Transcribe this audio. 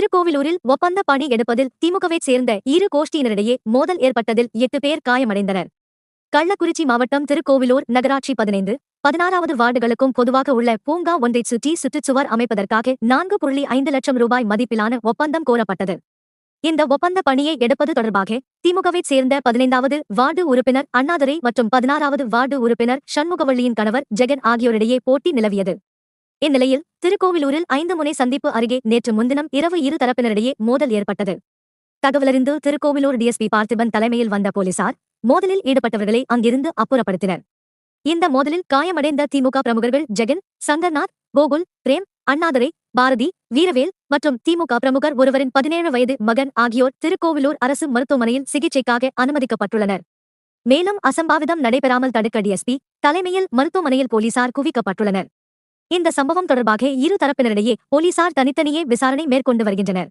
திருக்கோவிலூரில் ஒப்பந்த பணி எடுப்பதில் திமுகவைச் சேர்ந்த இரு கோஷ்டியினரிடையே மோதல் ஏற்பட்டதில் எட்டு பேர் காயமடைந்தனர். கள்ளக்குறிச்சி மாவட்டம் திருக்கோவிலூர் நகராட்சி பதினைந்து பதினாறாவது வார்டுகளுக்கும் பொதுவாக உள்ள பூங்கா ஒன்றைச் சுற்றி சுற்றுச்சுவர் அமைப்பதற்காக நான்கு புள்ளி ஐந்து லட்சம் ரூபாய் மதிப்பிலான ஒப்பந்தம் கோரப்பட்டது. இந்த ஒப்பந்த பணியை எடுப்பது தொடர்பாக திமுகவைச் சேர்ந்த பதினைந்தாவது வார்டு உறுப்பினர் அண்ணாதுரை மற்றும் பதினாறாவது வார்டு உறுப்பினர் சண்முகவள்ளியின் கணவர் ஜெகன் ஆகியோரிடையே போட்டி நிலவியது. இந்நிலையில் திருக்கோவிலூரில் ஐந்து முனை சந்திப்பு அருகே நேற்று முன்தினம் இரவு இரு தரப்பினரிடையே மோதல் ஏற்பட்டது. தகவலறிந்து திருக்கோவிலூர் டிஎஸ்பி பார்த்திபன் தலைமையில் வந்த போலீசார் மோதலில் ஈடுபட்டவர்களை அங்கிருந்து அப்புறப்படுத்தினர். இந்த மோதலில் காயமடைந்த திமுக பிரமுகர்கள் ஜெகன் சங்கர்நாத் கோகுல் பிரேம் அண்ணாதுரை பாரதி வீரவேல் மற்றும் திமுக பிரமுகர் ஒருவரின் பதினேழு வயது மகன் ஆகியோர் திருக்கோவிலூர் அரசு மருத்துவமனையில் சிகிச்சைக்காக அனுமதிக்கப்பட்டுள்ளனர். மேலும் அசம்பாவிதம் நடைபெறாமல் தடுக்க டிஎஸ்பி தலைமையில் மருத்துவமனையில் போலீசார் குவிக்கப்பட்டுள்ளனர். இந்த சம்பவம் தொடர்பாக இரு தரப்பினரிடையே போலீசார் தனித்தனியே விசாரணை மேற்கொண்டு வருகின்றனர்.